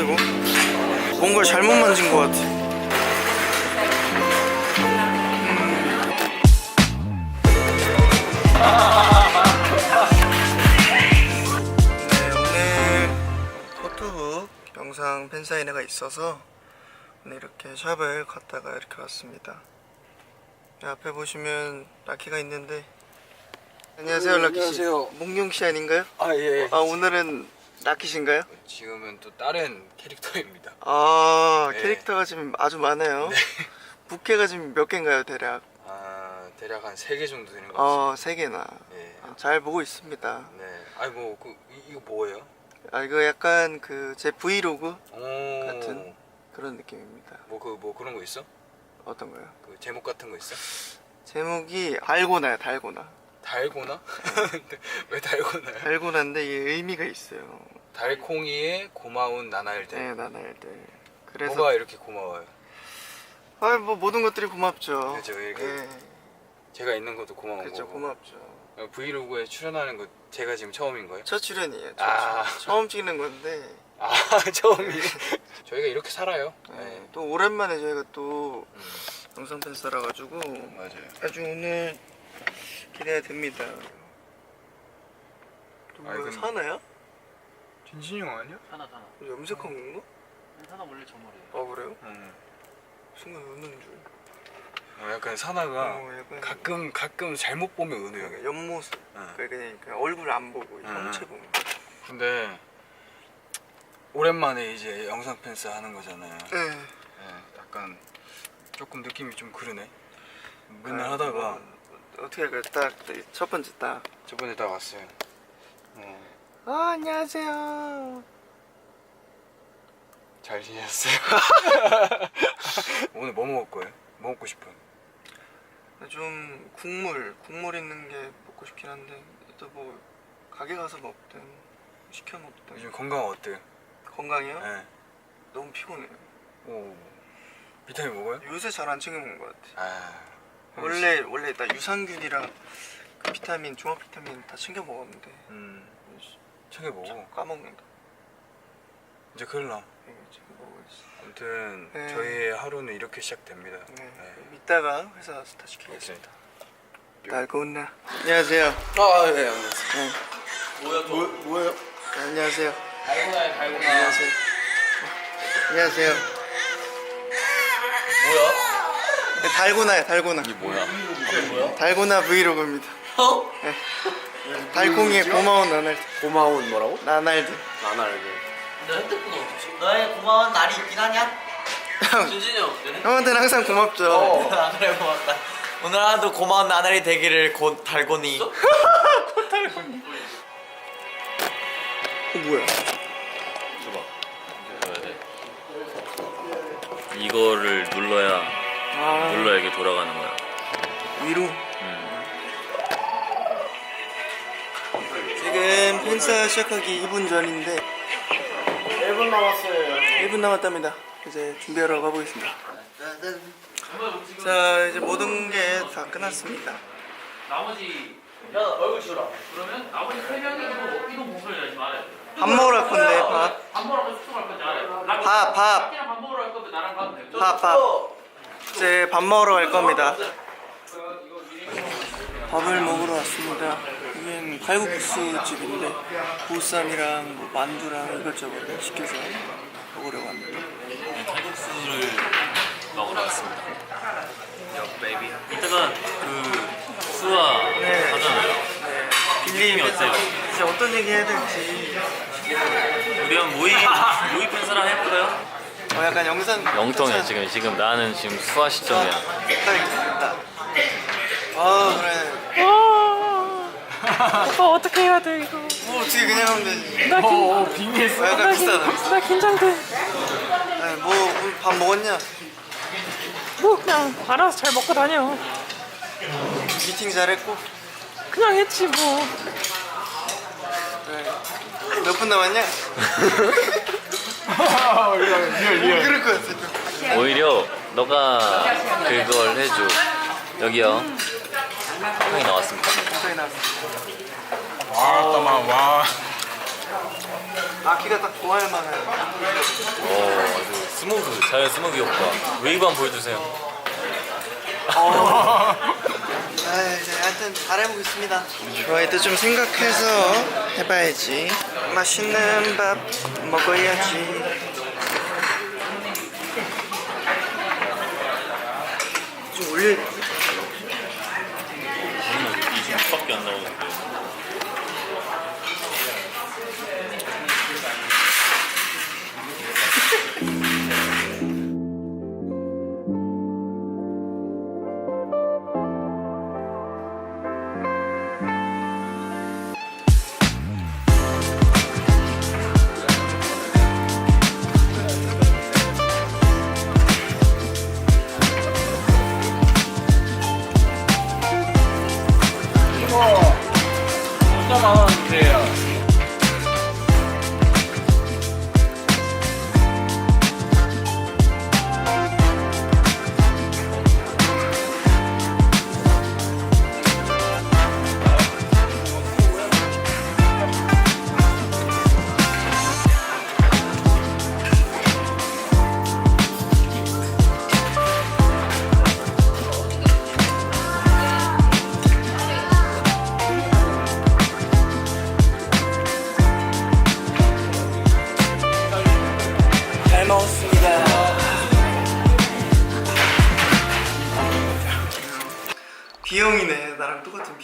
이거? 뭔가 잘못 만진 것 같아. 네, 오늘 포토북 영상 팬사인회가 있어서 오늘 이렇게 샵을 갔다가 이렇게 왔습니다. 네, 앞에 보시면 라키가 있는데 안녕하세요 어, 라키 씨. 안녕하세요. 몽룡 씨 아닌가요? 아 예. 아 오늘은 라키신가요? 지금은 또 다른 캐릭터입니다. 아 네. 캐릭터가 지금 아주 많아요. 부캐가 지금 몇 개인가요 대략? 아 대략 한세개 정도 되는 것 같습니다. 어세 개나. 예. 잘 보고 있습니다. 네. 아니 뭐그 이거 뭐예요? 아 이거 약간 그 제 브이로그 오. 같은? 그런 느낌입니다. 뭐그 뭐 그런 거 있어? 어떤 거요? 그 제목 같은 거 있어? 제목이 달고나요 달고나. 달고나? 왜 달고나요? 달고나인데 이게 의미가 있어요. 달콩이의 고마운 나날들. 네 나날 때. 그래서 뭐가 이렇게 고마워요? 아 뭐 모든 것들이 고맙죠. 그죠, 이게 네, 제가 있는 것도 고마운 그죠 거고. 고맙죠. 어, 브이로그에 출연하는 거 제가 지금 처음인 거예요? 첫 출연이에요. 첫 아. 출연. 처음 찍는 건데 아 처음이. 저희가 이렇게 살아요. 네, 네. 또 오랜만에 저희가 또 음, 영상 팬싸라 가지고 맞아요. 아주 오늘 기대가 됩니다. 또 아이, 뭐야 그럼- 사나야? 진진이 형 아니야? 하나 하나 염색한 건가? 하나 원래 저 머리예요. 아 그래요? 응. 순간 웃는 줄. 어, 약간 사나가 어, 약간 가끔 가끔 잘못 보면 은우 형이. 옆모습. 응. 그냥, 그냥 얼굴 안 보고 응. 형체 보면. 근데 오랜만에 이제 영상 팬스 하는 거잖아요. 네. 예, 약간 조금 느낌이 좀 그러네. 맨날 하다가 뭐, 어떻게 할까요? 딱첫 번째 딱. 저번에 다 왔어요. 어, 아 안녕하세요. 잘 지냈어요? 오늘 뭐 먹을 거예요? 뭐 먹고 싶어? 좀 국물 국물 있는 게 먹고 싶긴 한데 또 뭐 가게 가서 먹든 시켜 먹든 요즘 건강 어때요? 건강이요? 예. 너무 피곤해요. 오. 비타민 먹어요? 요새 잘 안 챙겨 먹는 것 같아. 아. 원래 원래 나 유산균이랑 그 비타민 종합 비타민 다 챙겨 먹었는데 음. 챙겨 먹어. 까먹는다. 이제 큰일 나. 이거 지금 먹어야지. 아무튼 네. 저희의 하루는 이렇게 시작됩니다. 네. 네. 이따가 회사 스타 시키겠습니다. 알겠습니다. 달고나. 안녕하세요. 아, 네, 안녕하세요. 네. 뭐야 저? 뭐예요? 네, 안녕하세요. 달고나야 달고나. 안녕하세요. 안녕하세요. 뭐야? 네, 달고나요, 달고나. 뭐야? 뭐야? 달고나 브이로그입니다. 어? 네. 달콩이의 고마운 나날, 고마운 뭐라고? 나날들. 나날들 내 핸드폰 어디지? 너의 고마운 날이 있긴 하냐? 준진이 형. 형한테는 항상 고맙죠. 아 그래 고맙다. 오늘 하루도 고마운 나날이 되기를 곧 달고니. 어, 뭐야? 돌아가는 거야. 위로. 음. 지금 팬사 시작하기 2분 전인데 1분 남았어요 1분 남았답니다. 이제 준비하러 가보겠습니다. 자, 이제 모든 게 다 끝났습니다. 나머지 야 얼굴 치워라. 그러면 나머지 세 명이 이동 이동 공소를 내지 말아야 돼. 밥 먹으러 갈 건데, 밥. 밥 먹으러 숙소 갈 건지 알아요. 나- 밥, 밥. 밥 먹으러 갈 건데 나랑 가면 돼. 밥, 밥. 이제 밥 먹으러 갈 겁니다. 밥을 먹으러 왔습니다. 여긴 칼국수 집인데 보쌈이랑 뭐 만두랑 이것저것 시켜서 먹으려고 합니다. 칼국수를 먹으러 왔습니다. 이따가 그 수화 네. 하잖아요. 빌리 어때요? 이제 어떤 얘기 해야 될지 우리 한 모의 모의 팬사랑 해볼까요? 어, 약간 영상 영통해 지금 지금 나는 지금 수화 시점이야. 됐다. 아 그래. 오빠 어떻게 해야 돼 이거? 뭐 어떻게 그냥 하면 되지. 나, 긴, 어, 약간 비싸다. 나 긴장돼. 아니, 뭐밥 먹었냐? 뭐 그냥 알아서 잘 먹고 다녀. 미팅 잘했고. 그냥 했지 뭐. 몇분 남았냐? 뭐 그럴 것 같아. 오히려 너가 그걸 해줘. 여기요. 형이 나왔습니다. 영상이 나왔어. 와, 잠깐만, 와. 마키가 딱 좋아할 만한 어 아주 스모그 자연 스모그 효과 웨이브 한번 보여주세요 아, 이제 하여튼 잘해보겠습니다. 좋아해도 좀 생각해서 해봐야지. 맛있는 밥 먹어야지. 좀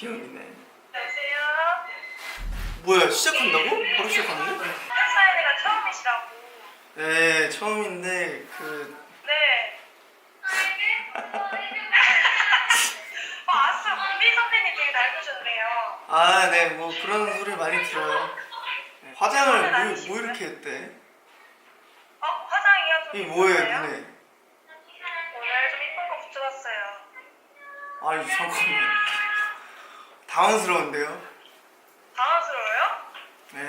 B형이네. 안녕하세요. 뭐야 시작한다고? 바로 시작하는데? 사인회가 처음이시라고. 네 처음인데 그 네. 어, 아싸, 문비 선배님 되게 닮으셨네요. 아, 네, 뭐 그런 소리 많이 들어요. 네, 화장을 뭐, 뭐 이렇게 했대? 어, 화장이요? 좀 이게 뭐예요, 이쁜가요? 눈에? 오늘 좀 이쁜 거 붙여봤어요. 아유, 잠깐만. 당황스러운데요? 당황스러워요? 네.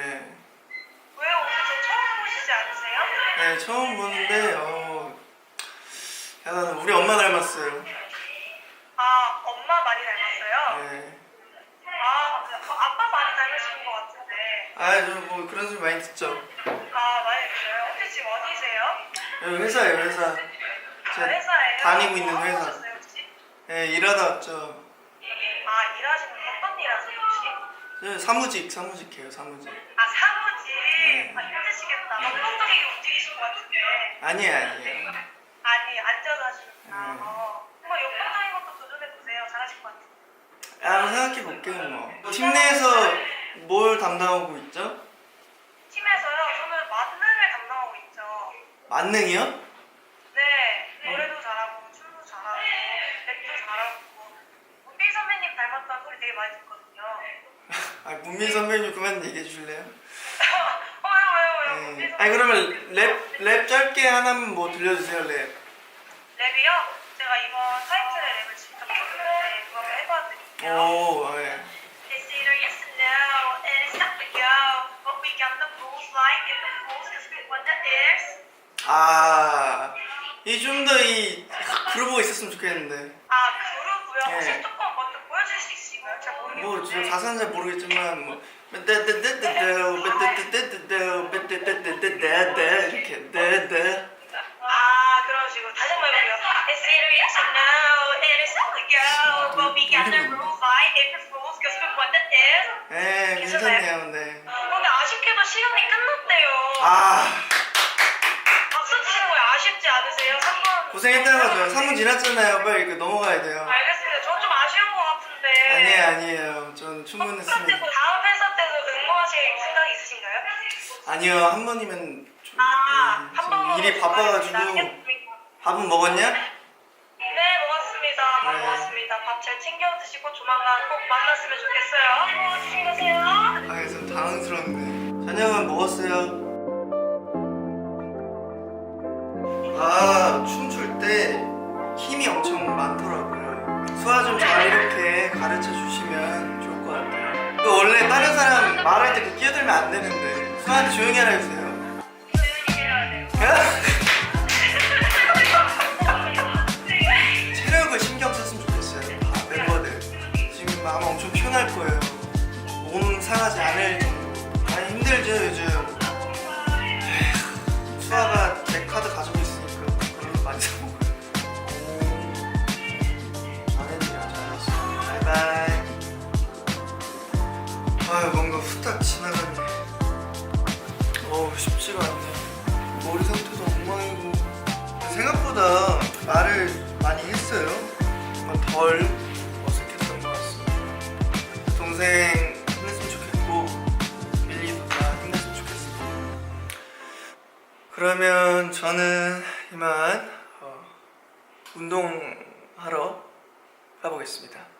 왜요? 오늘 저 처음 보시지 않으세요? 네, 처음 보는데, 어, 약간 우리 엄마 닮았어요. 아, 엄마 많이 닮았어요? 네. 아, 그, 어, 아빠 많이 닮으신 것 같은데. 아, 저 뭐 그런 소리 많이 듣죠? 아, 많이 들어요? 혹시 지금 어디세요? 여기 회사예요, 회사. 아, 제가 회사예요? 다니고 있는 뭐 하고 회사. 오셨어요, 혹시? 네, 일하다 왔죠. 아, 일하시는 어떤 일 하세요, 혹시? 저 사무직, 사무직해요, 사무직. 아 사무직 네. 아 힘드시겠다 운동적이게 움직이신 것 같은데 아니에요, 아니에요. 아니 앉아서 하시는구나 네. 어. 뭐 역동적인 것도 도전해보세요 잘하실 것 같아요 아, 한번 생각해볼게요, 뭐. 팀 내에서 뭘 담당하고 있죠? 팀에서요 저는 만능을 담당하고 있죠 만능이요? 네 노래도 잘하고 춤도 잘하고 랩도 잘하고 문빈 선배님 닮았다는 소리 되게 많이 듣거든요 아, 문민 선배님 그만 얘기해 주실래요? 어 왜요 왜요 왜요 네. 아니 그러면 랩, 랩 짧게 하나만 뭐 들려주세요 랩. 랩이요? 제가 이번 타이틀의 랩을 직접 썼는데 그거 한번 해봐드릴게요 오, 아, 예. It's either yes or no, and it's not to go. But we got the rules like the rules, the. 아, 이 좀 더 이 그루브가 있었으면 좋겠는데. 아, 그루고요. 혹시 네. 먼저 보여줄 수 뭐, 저 가사는 잘 모르겠지만, 뭐. 이렇게, 떼떼. 아, 그런 식으로. 다시 한번 해볼게요. It's either yes or no, it's not to go. But we got the rules like it, the rules, the ifs. 예, 괜찮네요, 네. 근데 아쉽게도 시간이 끝났대요. 아, 박수 치는 거에 아쉽지 않으세요? 3번. 고생했다는 거죠. 3분 지났잖아요. 빨리 그 넘어가야 돼요. 알겠습니다. 전 좀 아쉬운 것 같은데. 아니에요, 아니에요. 전 충분했습니다. 다음 회사 때도 응모하실 생각이 있으신가요? 아니요, 한 번이면 좀, 아, 예, 한 지금 번 일이 바빠가지고. 밥은 먹었냐? 네, 먹었습니다. 밥 네. 먹었습니다. 밥 잘 챙겨 드시고 조만간 꼭 만났으면 좋겠어요. 가세요. 아, 좀 당황스러운데. 저녁은 먹었어요. 아, 춤출 때 힘이 엄청 많더라고요. 수아 좀잘 말할 때그 끼어들면 안 되는데. 수아한테 조용히 하라 해주세요. 체력을 신경 썼으면 좋겠어요. 다 멤버들. 지금 아마 엄청 피곤할 거예요. 몸 상하지 않을 정도. 많이 힘들죠, 요즘. 덜 어색했던 것 같습니다. 동생 힘냈으면 좋겠고 밀리도 다 힘냈으면 좋겠습니다. 그러면 저는 이만 어, 운동하러 가보겠습니다.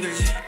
왜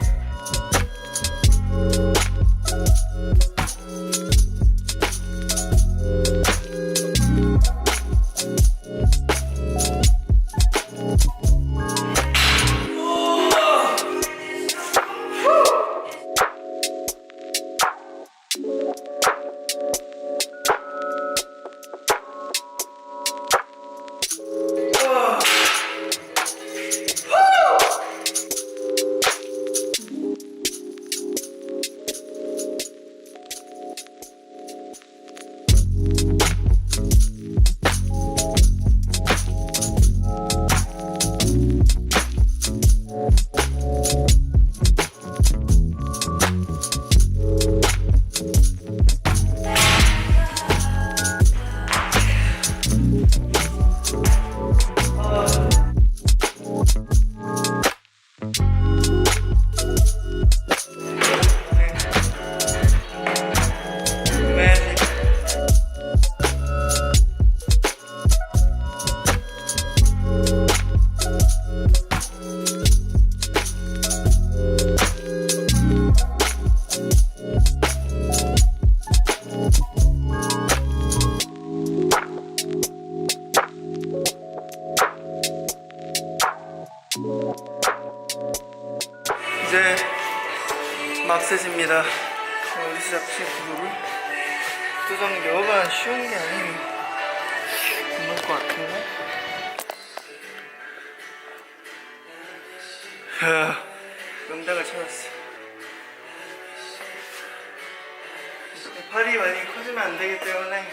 팔이 많이 커지면 안 되기 때문에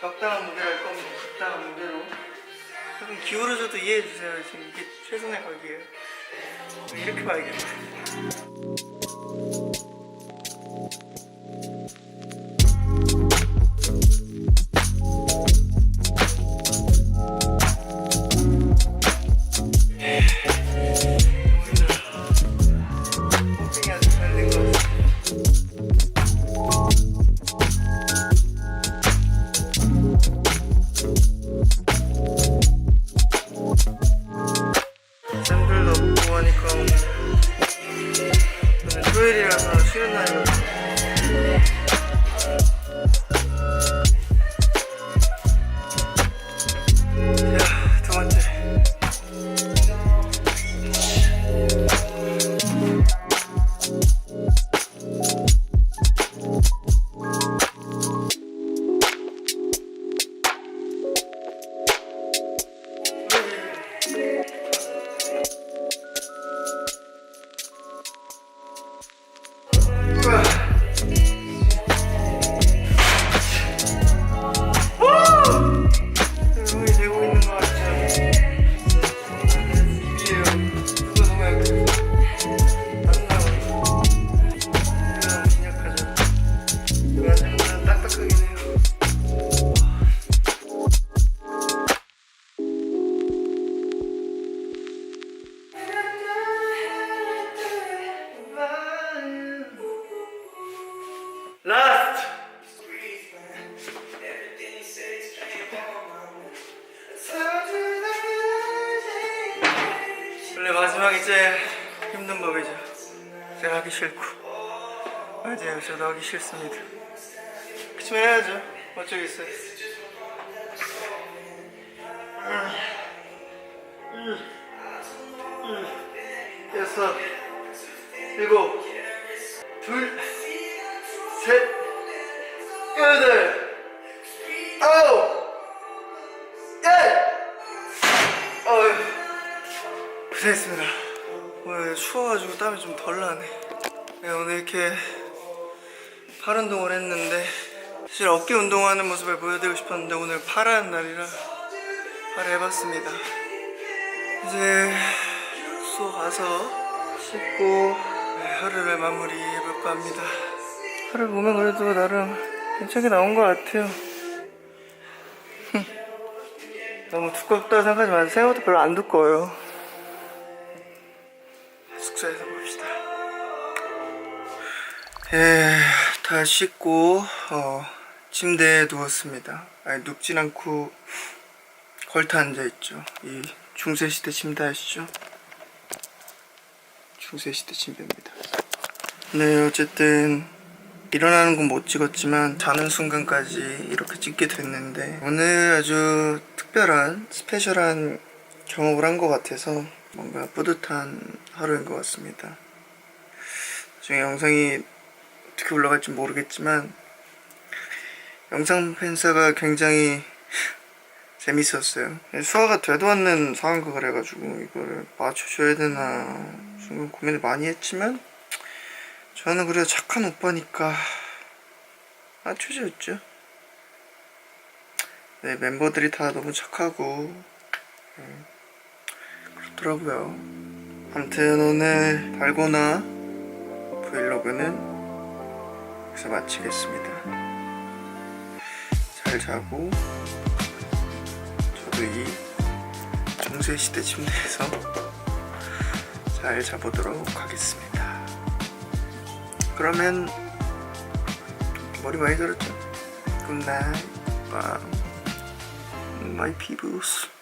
적당한 무게를 할 겁니다. 적당한 무게로. 조금 기울어져도 이해해 주세요. 지금 이게 최선의 각이에요. 이렇게 봐야겠네. 원래 마지막이 제일 힘든 법이죠. 제가 하기 싫고. 맞아요. 저도 하기 싫습니다. 그치만 해야죠. 어쩌겠어요. 여섯, 일곱, 둘, 셋, 여덟, 고생했습니다. 오늘 추워가지고 땀이 좀 덜 나네. 네, 오늘 이렇게 팔 운동을 했는데 사실 어깨 운동하는 모습을 보여드리고 싶었는데 오늘 팔하는 날이라 팔을 해봤습니다. 이제 숙소 가서 씻고 네, 하루를 마무리해볼까 합니다. 하루 보면 그래도 나름 괜찮게 나온 것 같아요. 너무 두껍다고 생각하지 마세요. 생각보다 별로 안 두꺼워요. 예, 다 씻고 어, 침대에 누웠습니다. 아니 눕진 않고 걸터 앉아 있죠. 이 중세 시대 침대 아시죠? 중세 시대 침대입니다. 네, 어쨌든 일어나는 건 못 찍었지만 자는 순간까지 이렇게 찍게 됐는데 오늘 아주 특별한 스페셜한 경험을 한 것 같아서 뭔가 뿌듯한 하루인 것 같습니다. 나중에 영상이 어떻게 올라갈지 모르겠지만 영상 팬사가 굉장히 재밌었어요. 수화가 되도 않는 상황극을 해가지고 이거를 맞춰줘야 되나 순간 고민을 많이 했지만 저는 그래도 착한 오빠니까 맞춰줬죠. 네 멤버들이 다 너무 착하고 음, 그렇더라고요. 아무튼 오늘 달고나 브이로그는 여기서 마치겠습니다. 잘 자고 저도 이 중세시대 침대에서 잘 자보도록 하겠습니다. 그러면 머리 많이 자랐죠? 굿나잇 밤 마이 피부스